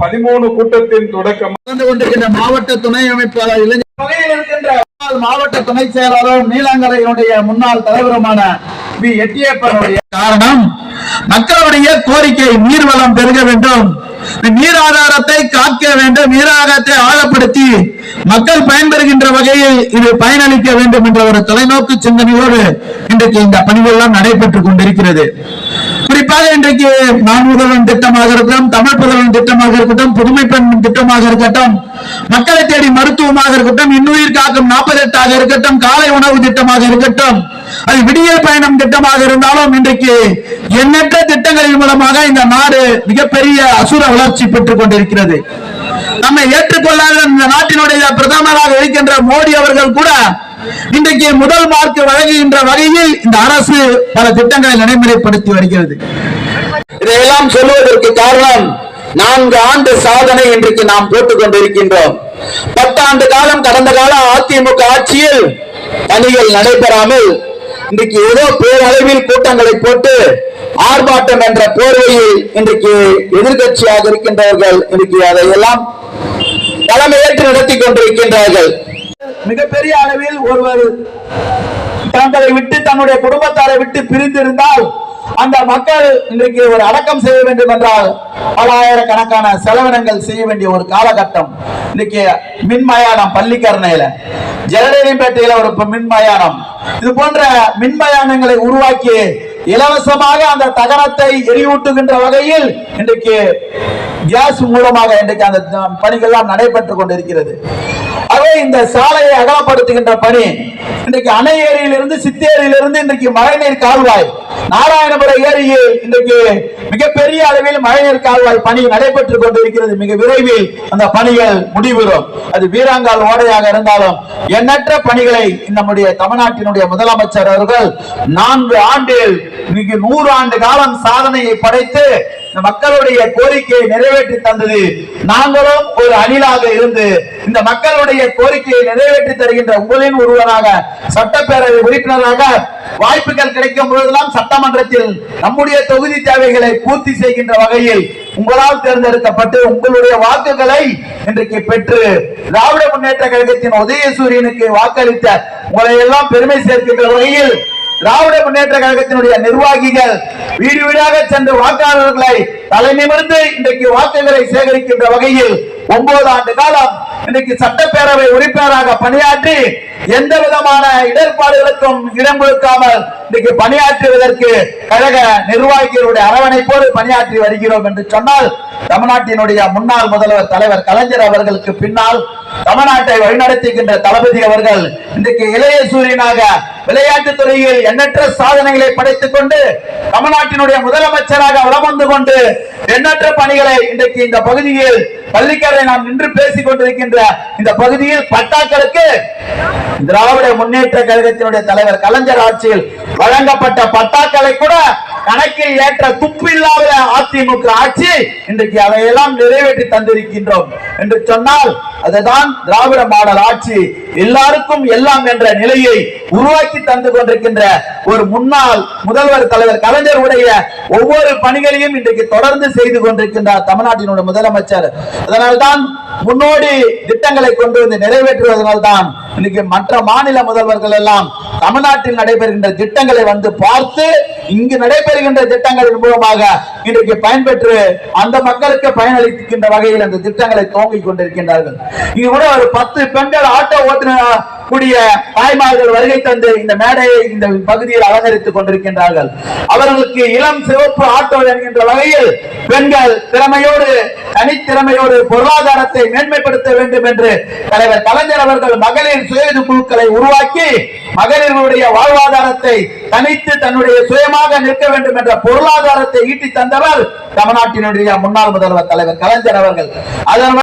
பதிமூணு கூட்டத்தின் தொடக்கம். நடந்து கொண்டிருக்கின்ற மாவட்ட துணை அமைப்பாளர் இளைஞர் மாவட்ட துணை செயலாளரும் நீலாங்கரையினுடைய முன்னாள் தலைவருமான பி. எட்டியப்பனுடைய காரணம் மக்களுடைய கோரிக்கை நீர்வளம் பெருக வேண்டும். நீர் ஆதாரத்தை காக்க வேண்டும் நீர் ஆதாரத்தை ஆழப்படுத்தி மக்கள் பயன்பெறுகின்ற வகையில் இது பயனளிக்க வேண்டும் என்ற ஒரு தொலைநோக்கு சிந்தனையோடு இன்றைக்கு இந்த பணிகள் எல்லாம் நடைபெற்றுக் கொண்டிருக்கிறது. குறிப்பாக இன்றைக்கு நான் முதல்வன் திட்டமாக இருக்கட்டும் தமிழ் புதல்வன் திட்டமாக இருக்கட்டும் புதுமை பெண் திட்டமாக இருக்கட்டும் மக்களை தேடி மருத்துவமாக இருக்கட்டும் இன்னுயிர் காக்கும் நாற்பது எட்டாக இருக்கட்டும் காலை உணவு திட்டமாக இருக்கட்டும் அது விடியல் பயணம் திட்டமாக இருந்தாலும் இன்றைக்கு எண்ணற்ற திட்டங்களின் மூலமாக இந்த நாடு மிகப்பெரிய அசுர வளர்ச்சி பெற்றுக் கொண்டிருக்கிறது. நம்மை ஏற்றுக்கொள்ளாத இந்த நாட்டினுடைய பிரதமராக இருக்கின்ற மோடி அவர்கள் கூட இன்றைக்கு முதல் மார்க் வழங்குகின்ற வகையில் இந்த அரசு பல திட்டங்களை நடைமுறைப்படுத்தி வருகிறது. இதையெல்லாம் சொல்லுவதற்கு காரணம் நான்கு ஆண்டு சாதனை இன்றைக்கு நாம் போட்டுக் கொண்டிருக்கின்றோம். பத்தாண்டு காலம் கடந்த கால அதிமுக ஆட்சியில் பணிகள் நடைபெறாமல் இன்றைக்கு ஏதோ பேரளவில் கூட்டங்களை போட்டு ஆர்ப்பாட்டம் என்ற போர்வையில் இன்றைக்கு எதிர்கட்சியாக இருக்கின்றவர்கள் இன்றைக்கு அதையெல்லாம் தலைமையேற்று நடத்தி கொண்டிருக்கின்றார்கள். மிகப்பெரிய அளவில் ஒருவர் தங்களை விட்டு தன்னுடைய குடும்பத்தாரை விட்டு பிரிந்திருந்தால் அந்த மக்கள் இன்றைக்கு ஒரு அடக்கம் செய்ய வேண்டும் என்றால் பல ஆயிரக்கணக்கான செலவினங்கள் செய்ய வேண்டிய ஒரு காலகட்டம். இன்னைக்கு மின்மயானம் பள்ளிக்கரணையில ஜெகதேரிப்பேட்டையில ஒரு மின்மயானம் இது போன்ற மின்மயானங்களை உருவாக்கி இலவசமாக அந்த தகனத்தை எரியூட்டுகின்ற வகையில் இன்றைக்கு கேஸ் மூலமாக இன்றைக்கு அந்த பணிகள்லாம் நடைபெற்றுக் கொண்டிருக்கிறது. ஆகவே இந்த சாலையை அகலப்படுத்துகின்ற பணி. இன்றைக்கு அணை ஏரியிலிருந்து சித்தேரியிலிருந்து இன்றைக்கு மழைநீர் கால்வாய். நாராயணபுரம் ஏரியில் இன்றைக்கு மிகப்பெரிய அளவில் மழைநீர் கால்வாய் பணி நடைபெற்றுக் கொண்டிருக்கிறது. மிக விரைவில் அந்த பணிகள் முடிவுறும். அது வீராங்கால் ஓடையாக இருந்தாலும் எண்ணற்ற பணிகளை நம்முடைய தமிழ்நாட்டினுடைய முதலமைச்சர் அவர்கள் நான்கு ஆண்டில் இன்னைக்கு நூறு ஆண்டு காலம் சாதனையை படைத்து மக்களுடைய கோரிக்கையை நிறைவேற்றி தந்தது. நாங்களும் ஒரு அணிலாக இருந்து இந்த மக்களுடைய கோரிக்கையை நிறைவேற்றி தருகின்ற உங்களின் ஒருவராக சட்டப்பேரவை உறுப்பினராக வாய்ப்புகள் கிடைக்கும் பொழுதெல்லாம் சட்டமன்றத்தில் நம்முடைய தொகுதி தேவைகளை பூர்த்தி செய்கின்ற வகையில் உங்களால் தேர்ந்தெடுக்கப்பட்டு உங்களுடைய வாக்குகளை இன்றைக்கு பெற்று திராவிட முன்னேற்ற கழகத்தின் உதயசூரியனுக்கு வாக்களித்த உங்களை எல்லாம் பெருமை சேர்க்கின்ற வகையில் திராவிட முன்னேற்ற கழகத்தினுடைய நிர்வாகிகள் வீடு வீடாக சென்று வாக்காளர்களை தலைநிமிர்ந்து இன்றைக்கு வாக்குகளை சேகரிக்கின்ற வகையில் ஒன்பது ஆண்டு காலம் இன்றைக்கு சட்டப்பேரவை உறுப்பினராக பணியாற்றி எந்த விதமான இடர்பாடுகளுக்கும் இடம் கொடுக்காமல் இன்றைக்கு பணியாற்றுவதற்கு கழக நிர்வாகிகளுடைய அரவணைப்போடு பணியாற்றி வருகிறோம் என்று சொன்னால் தமிழ்நாட்டினுடைய முன்னாள் முதல்வர் தலைவர் கலைஞர் அவர்களுக்கு பின்னால் தமிழ்நாட்டை வழிநடத்துகின்ற தளபதி அவர்கள் இன்றைக்கு இளைய சூரியனாக விளையாட்டு துறையில் எண்ணற்ற சாதனைகளை படைத்துக் கொண்டு தமிழ்நாட்டினுடைய முதலமைச்சராக வலம் வந்து கொண்டு எண்ணற்ற பணிகளை இன்றைக்கு இந்த பகுதியில் பள்ளிக்கரை நாம் நின்று பேசிக் கொண்டிருக்கின்ற இந்த பகுதியில் பட்டாக்களுக்கு திராவிட முன்னேற்ற கழகத்தினுடைய தலைவர் கலைஞர் ஆட்சியில் வழங்கப்பட்ட பட்டாக்களை கூட கணக்கில் ஏற்ற துப்பில்லாத அதிமுக ஆட்சி இன்றைக்கு அதையெல்லாம் நிறைவேற்றி தந்திருக்கின்றோம் என்று சொன்னால் அதுதான் திராவிட மாடல் ஆட்சி. எல்லாருக்கும் எல்லாம் என்ற நிலையை உருவாக்கி தந்து கொண்டிருக்கின்ற ஒரு முன்னாள் முதல்வர் தலைவர் கலைஞர் உடைய ஒவ்வொரு பணிகளையும் இன்றைக்கு தொடர்ந்து செய்து கொண்டிருக்கின்றார் தமிழ்நாட்டினுடைய முதலமைச்சர். அதனால்தான் முன்னோடி திட்டங்களை கொண்டு வந்து நிறைவேற்றுவதனால்தான் இன்னைக்கு மற்ற மாநில முதல்வர்கள் எல்லாம் தமிழ்நாட்டில் நடைபெறுகின்ற திட்டங்களை வந்து பார்த்து இங்கு நடைபெறுகின்ற திட்டங்களின் மூலமாக இன்றைக்கு பயன்பெற்று அந்த மக்களுக்கு பயனளிக்கின்ற வகையில் அந்த திட்டங்களை துவங்கிக் கொண்டிருக்கின்றார்கள். இங்கு கூட ஒரு பத்து பெண்கள் ஆட்டோ ஓட்டுநர் கூடிய தாய்மார்கள் வருகை தந்து இந்த மேடையை இந்த பகுதியில் அலங்கரித்துக் கொண்டிருக்கின்றார்கள். அவர்களுக்கு இளம் சிவப்பு ஆட்டோ என்கின்ற வகையில் பெண்கள் திறமையோடு தனித்திறமையோடு பொருளாதாரத்தை மேன்மைப்படுத்த வேண்டும் என்று தலைவர் கலைஞர் அவர்கள் மகளிர் சுயது குழுக்களை உருவாக்கி மகளிர்களுடைய வாழ்வாதாரத்தை தனித்து தன்னுடைய சுயமாக நிற்க வேண்டும் என்ற பொருளாதாரத்தை ஈட்டி தந்தவர் தமிழ்நாட்டினுடைய முன்னாள் முதல்வர் தலைவர் கலைஞர் அவர்கள். அதன்